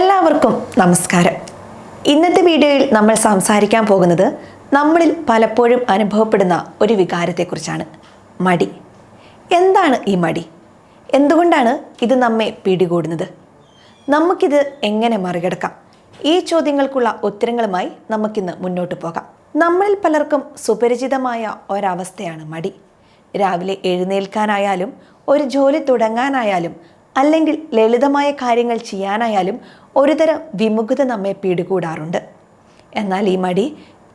എല്ലാവർക്കും നമസ്കാരം. ഇന്നത്തെ വീഡിയോയിൽ നമ്മൾ സംസാരിക്കാൻ പോകുന്നത് നമ്മളിൽ പലപ്പോഴും അനുഭവപ്പെടുന്ന ഒരു വികാരത്തെക്കുറിച്ചാണ്. മടി. എന്താണ് ഈ മടി? എന്തുകൊണ്ടാണ് ഇത് നമ്മെ പിടികൂടുന്നത്? നമുക്കിത് എങ്ങനെ മറികടക്കാം? ഈ ചോദ്യങ്ങൾക്കുള്ള ഉത്തരങ്ങളുമായി നമുക്കിന്ന് മുന്നോട്ട് പോകാം. നമ്മളിൽ പലർക്കും സുപരിചിതമായ ഒരവസ്ഥയാണ് മടി. രാവിലെ എഴുന്നേൽക്കാനായാലും ഒരു ജോലി തുടങ്ങാനായാലും അല്ലെങ്കിൽ ലളിതമായ കാര്യങ്ങൾ ചെയ്യാനായാലും ഒരുതരം വിമുഖത നമ്മെ പിടികൂടാറുണ്ട്. എന്നാൽ ഈ മടി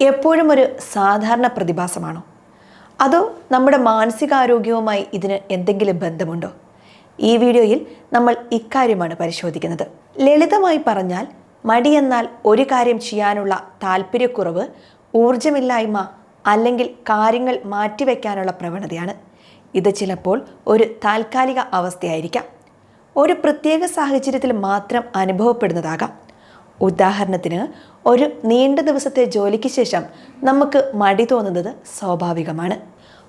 എപ്പോഴും ഒരു സാധാരണ പ്രതിഭാസമാണോ? അതോ നമ്മുടെ മാനസികാരോഗ്യവുമായി ഇതിന് എന്തെങ്കിലും ബന്ധമുണ്ടോ? ഈ വീഡിയോയിൽ നമ്മൾ ഇക്കാര്യമാണ് പരിശോധിക്കുന്നത്. ലളിതമായി പറഞ്ഞാൽ മടി എന്നാൽ ഒരു കാര്യം ചെയ്യാനുള്ള താല്പര്യക്കുറവ് ഊർജമില്ലായ്മ അല്ലെങ്കിൽ കാര്യങ്ങൾ മാറ്റിവെക്കാനുള്ള പ്രവണതയാണ്. ഇത് ചിലപ്പോൾ ഒരു താൽക്കാലിക അവസ്ഥയായിരിക്കാം. ഒരു പ്രത്യേക സാഹചര്യത്തിൽ മാത്രം അനുഭവപ്പെടുന്നതാകാം. ഉദാഹരണത്തിന് ഒരു നീണ്ട ദിവസത്തെ ജോലിക്ക് ശേഷം നമുക്ക് മടി തോന്നുന്നത് സ്വാഭാവികമാണ്.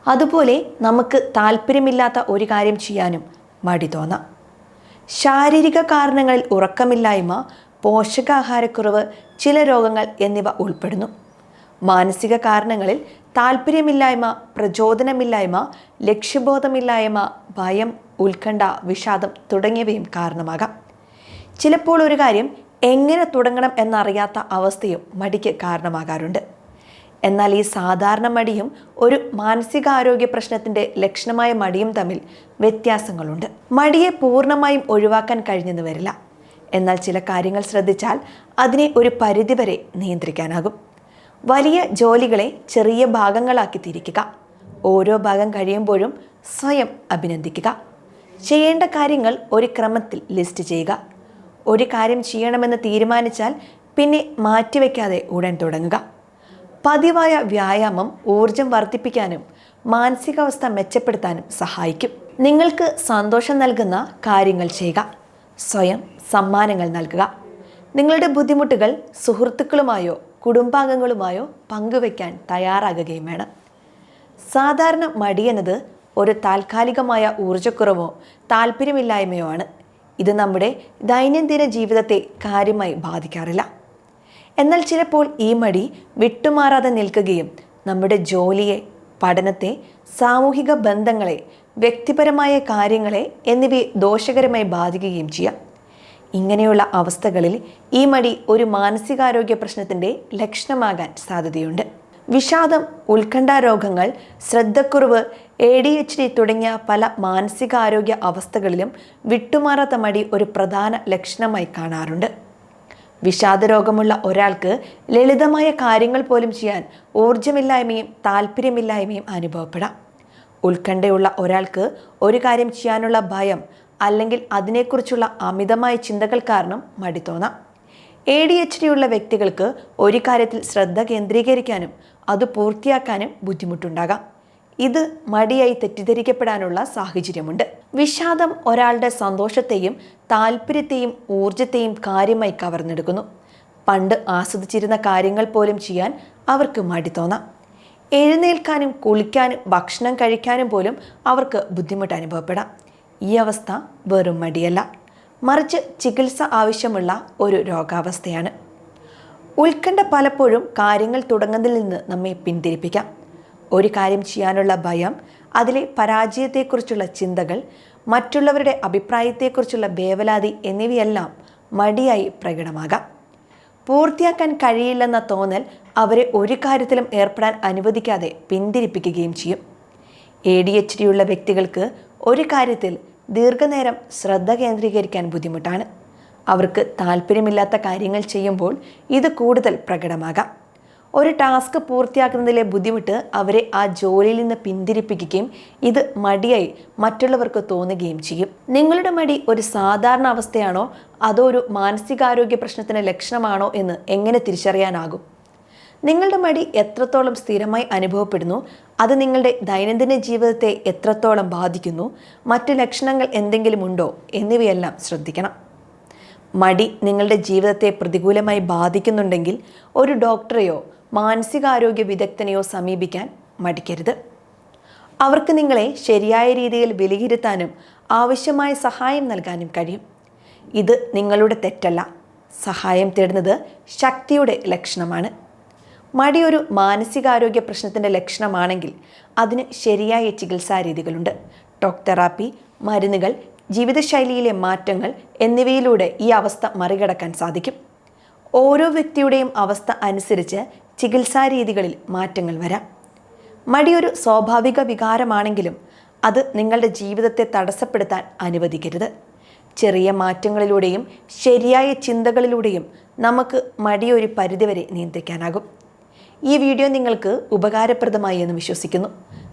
അതുപോലെ നമുക്ക് താല്പര്യമില്ലാത്ത ഒരു കാര്യം ചെയ്യാനും മടി തോന്നാം. ശാരീരിക കാരണങ്ങളിൽ ഉറക്കമില്ലായ്മ പോഷകാഹാരക്കുറവ് ചില രോഗങ്ങൾ എന്നിവ ഉൾപ്പെടുന്നു. മാനസിക കാരണങ്ങളിൽ താല്പര്യമില്ലായ്മ പ്രചോദനമില്ലായ്മ ലക്ഷ്യബോധമില്ലായ്മ ഭയം ഉത്കണ്ഠ വിഷാദം തുടങ്ങിയവയും കാരണമാകാം. ചിലപ്പോൾ ഒരു കാര്യം എങ്ങനെ തുടങ്ങണം എന്നറിയാത്ത അവസ്ഥയും മടിക്ക് കാരണമാകാറുണ്ട്. എന്നാൽ ഈ സാധാരണ മടിയും ഒരു മാനസികാരോഗ്യ പ്രശ്നത്തിന്റെ ലക്ഷണമായ മടിയും തമ്മിൽ വ്യത്യാസങ്ങളുണ്ട്. മടിയെ പൂർണമായും ഒഴിവാക്കാൻ കഴിഞ്ഞെന്ന് വരില്ല. എന്നാൽ ചില കാര്യങ്ങൾ ശ്രദ്ധിച്ചാൽ അതിനെ ഒരു പരിധിവരെ നിയന്ത്രിക്കാനാകും. വലിയ ജോലികളെ ചെറിയ ഭാഗങ്ങളാക്കി തിരിക്കുക. ഓരോ ഭാഗം കഴിയുമ്പോഴും സ്വയം അഭിനന്ദിക്കുക. ചെയ്യേണ്ട കാര്യങ്ങൾ ഒരു ക്രമത്തിൽ ലിസ്റ്റ് ചെയ്യുക. ഒരു കാര്യം ചെയ്യണമെന്ന് തീരുമാനിച്ചാൽ പിന്നെ മാറ്റിവെക്കാതെ ഉടൻ തുടങ്ങുക. പതിവായ വ്യായാമം ഊർജം വർദ്ധിപ്പിക്കാനും മാനസികാവസ്ഥ മെച്ചപ്പെടുത്താനും സഹായിക്കും. നിങ്ങൾക്ക് സന്തോഷം നൽകുന്ന കാര്യങ്ങൾ ചെയ്യുക. സ്വയം സമ്മാനങ്ങൾ നൽകുക. നിങ്ങളുടെ ബുദ്ധിമുട്ടുകൾ സുഹൃത്തുക്കളുമായോ കുടുംബാംഗങ്ങളുമായോ പങ്കുവയ്ക്കാൻ തയ്യാറാകുകയും വേണം. സാധാരണ മടി എന്നത് ഒരു താൽക്കാലികമായ ഊർജക്കുറവോ താല്പര്യമില്ലായ്മയോ ആണ്. ഇത് നമ്മുടെ ദൈനംദിന ജീവിതത്തെ കാര്യമായി ബാധിക്കാറില്ല. എന്നാൽ ചിലപ്പോൾ ഈ മടി വിട്ടുമാറാതെ നിൽക്കുകയും നമ്മുടെ ജോലിയെ പഠനത്തെ സാമൂഹിക ബന്ധങ്ങളെ വ്യക്തിപരമായ കാര്യങ്ങളെ എന്നിവയെ ദോഷകരമായി ബാധിക്കുകയും ചെയ്യാം. ഇങ്ങനെയുള്ള അവസ്ഥകളിൽ ഈ മടി ഒരു മാനസികാരോഗ്യ പ്രശ്നത്തിന്റെ ലക്ഷണമാകാൻ സാധ്യതയുണ്ട്. വിഷാദം ഉത്കണ്ഠ രോഗങ്ങൾ ശ്രദ്ധക്കുറവ് എ ഡി എച്ച് ഡി തുടങ്ങിയ പല മാനസികാരോഗ്യ അവസ്ഥകളിലും വിട്ടുമാറാത്ത മടി ഒരു പ്രധാന ലക്ഷണമായി കാണാറുണ്ട്. വിഷാദരോഗമുള്ള ഒരാൾക്ക് ലളിതമായ കാര്യങ്ങൾ പോലും ചെയ്യാൻ ഊർജമില്ലായ്മയും താല്പര്യമില്ലായ്മയും അനുഭവപ്പെടാം. ഉത്കണ്ഠയുള്ള ഒരാൾക്ക് ഒരു കാര്യം ചെയ്യാനുള്ള ഭയം അല്ലെങ്കിൽ അതിനെക്കുറിച്ചുള്ള അമിതമായ ചിന്തകൾ കാരണം മടി തോന്നാം. എ ഡി എച്ച് ഡി ഉള്ള വ്യക്തികൾക്ക് ഒരു കാര്യത്തിൽ ശ്രദ്ധ കേന്ദ്രീകരിക്കാനും അത് പൂർത്തിയാക്കാനും ബുദ്ധിമുട്ടുണ്ടാകാം. ഇത് മടിയായി തെറ്റിദ്ധരിക്കപ്പെടാനുള്ള സാഹചര്യമുണ്ട്. വിഷാദം ഒരാളുടെ സന്തോഷത്തെയും താല്പര്യത്തെയും ഊർജത്തെയും കാര്യമായി കവർന്നെടുക്കുന്നു. പണ്ട് ആസ്വദിച്ചിരുന്ന കാര്യങ്ങൾ പോലും ചെയ്യാൻ അവർക്ക് മടി തോന്നാം. എഴുന്നേൽക്കാനും കുളിക്കാനും ഭക്ഷണം കഴിക്കാനും പോലും അവർക്ക് ബുദ്ധിമുട്ട് അനുഭവപ്പെടാം. ഈ അവസ്ഥ വെറും മടിയല്ല. മറിച്ച് ചികിത്സ ആവശ്യമുള്ള ഒരു രോഗാവസ്ഥയാണ്. ഉത്കണ്ഠ പലപ്പോഴും കാര്യങ്ങൾ തുടങ്ങുന്നതിൽ നിന്ന് നമ്മെ പിന്തിരിപ്പിക്കാം. ഒരു കാര്യം ചെയ്യാനുള്ള ഭയം അതിലെ പരാജയത്തെക്കുറിച്ചുള്ള ചിന്തകൾ മറ്റുള്ളവരുടെ അഭിപ്രായത്തെക്കുറിച്ചുള്ള വേവലാതി എന്നിവയെല്ലാം മടിയായി പ്രകടമാകാം. പൂർത്തിയാക്കാൻ കഴിയില്ലെന്ന തോന്നൽ അവരെ ഒരു കാര്യത്തിലും ഏർപ്പെടാൻ അനുവദിക്കാതെ പിന്തിരിപ്പിക്കുകയും ചെയ്യും. എ ഡി എച്ച് ഡി ഉള്ള വ്യക്തികൾക്ക് ഒരു കാര്യത്തിൽ ദീർഘനേരം ശ്രദ്ധ കേന്ദ്രീകരിക്കാൻ ബുദ്ധിമുട്ടാണ്. അവർക്ക് താല്പര്യമില്ലാത്ത കാര്യങ്ങൾ ചെയ്യുമ്പോൾ ഇത് കൂടുതൽ പ്രകടമാകാം. ഒരു ടാസ്ക് പൂർത്തിയാക്കുന്നതിലെ ബുദ്ധിമുട്ട് അവരെ ആ ജോലിയിൽ നിന്ന് പിന്തിരിപ്പിക്കുകയും ഇത് മടിയായി മറ്റുള്ളവർക്ക് തോന്നുകയും ചെയ്യും. നിങ്ങളുടെ മടി ഒരു സാധാരണ അവസ്ഥയാണോ? അതോ ഒരു മാനസികാരോഗ്യ പ്രശ്നത്തിന് ലക്ഷണമാണോ എന്ന് എങ്ങനെ തിരിച്ചറിയാനാകും? നിങ്ങളുടെ മടി എത്രത്തോളം സ്ഥിരമായി അനുഭവപ്പെടുന്നു അത് നിങ്ങളുടെ ദൈനംദിന ജീവിതത്തെ എത്രത്തോളം ബാധിക്കുന്നു മറ്റ് ലക്ഷണങ്ങൾ എന്തെങ്കിലും ഉണ്ടോ എന്നിവയെല്ലാം ശ്രദ്ധിക്കണം. മടി നിങ്ങളുടെ ജീവിതത്തെ പ്രതികൂലമായി ബാധിക്കുന്നുണ്ടെങ്കിൽ ഒരു ഡോക്ടറെയോ മാനസികാരോഗ്യ വിദഗ്ധനെയോ സമീപിക്കാൻ മടിക്കരുത്. അവർക്ക് നിങ്ങളെ ശരിയായ രീതിയിൽ വിലയിരുത്താനും ആവശ്യമായ സഹായം നൽകാനും കഴിയും. ഇത് നിങ്ങളുടെ തെറ്റല്ല. സഹായം തേടുന്നത് ശക്തിയുടെ ലക്ഷണമാണ്. മടി ഒരു മാനസികാരോഗ്യ പ്രശ്നത്തിന്റെ ലക്ഷണമാണെങ്കിൽ അതിന് ശരിയായ ചികിത്സാ രീതികളുണ്ട് ടോക്ക് തെറാപ്പി മരുന്നുകൾ ജീവിതശൈലിയിലെ മാറ്റങ്ങൾ എന്നിവയിലൂടെ ഈ അവസ്ഥ മറികടക്കാൻ സാധിക്കും. ഓരോ വ്യക്തിയുടെയും അവസ്ഥ അനുസരിച്ച് ചികിത്സാ രീതികളിൽ മാറ്റങ്ങൾ വരാം. മടി ഒരു സ്വാഭാവിക വികാരമാണെങ്കിലും അത് നിങ്ങളുടെ ജീവിതത്തെ തടസ്സപ്പെടുത്താൻ അനുവദിക്കരുത്. ചെറിയ മാറ്റങ്ങളിലൂടെയും ശരിയായ ചിന്തകളിലൂടെയും നമുക്ക് മടി ഒരു പരിധിവരെ നിയന്ത്രിക്കാനാകും. ഈ വീഡിയോ നിങ്ങൾക്ക് ഉപകാരപ്രദമായി എന്ന് വിശ്വസിക്കുന്നു.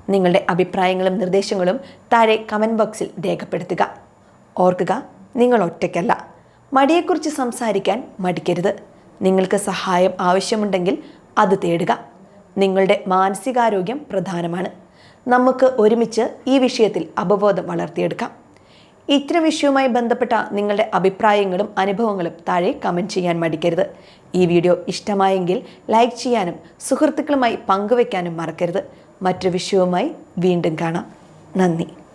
നിങ്ങളുടെ അഭിപ്രായങ്ങളും നിർദ്ദേശങ്ങളും താഴെ കമന്റ് ബോക്സിൽ രേഖപ്പെടുത്തുക. ഓർക്കുക നിങ്ങൾ ഒറ്റയ്ക്കല്ല. മടിയെക്കുറിച്ച് സംസാരിക്കാൻ മടിക്കരുത്. നിങ്ങൾക്ക് സഹായം ആവശ്യമുണ്ടെങ്കിൽ അത് തേടുക. നിങ്ങളുടെ മാനസികാരോഗ്യം പ്രധാനമാണ്. നമുക്ക് ഒരുമിച്ച് ഈ വിഷയത്തിൽ അവബോധം വളർത്തിയെടുക്കാം. ഇത്തരം വിഷയവുമായി ബന്ധപ്പെട്ട നിങ്ങളുടെ അഭിപ്രായങ്ങളും അനുഭവങ്ങളും താഴെ കമന്റ് ചെയ്യാൻ മടിക്കരുത്. ഈ വീഡിയോ ഇഷ്ടമായെങ്കിൽ ലൈക്ക് ചെയ്യാനും സുഹൃത്തുക്കളുമായി പങ്കുവയ്ക്കാനും മറക്കരുത്. മറ്റൊരു വിഷയവുമായി വീണ്ടും കാണാം. നന്ദി.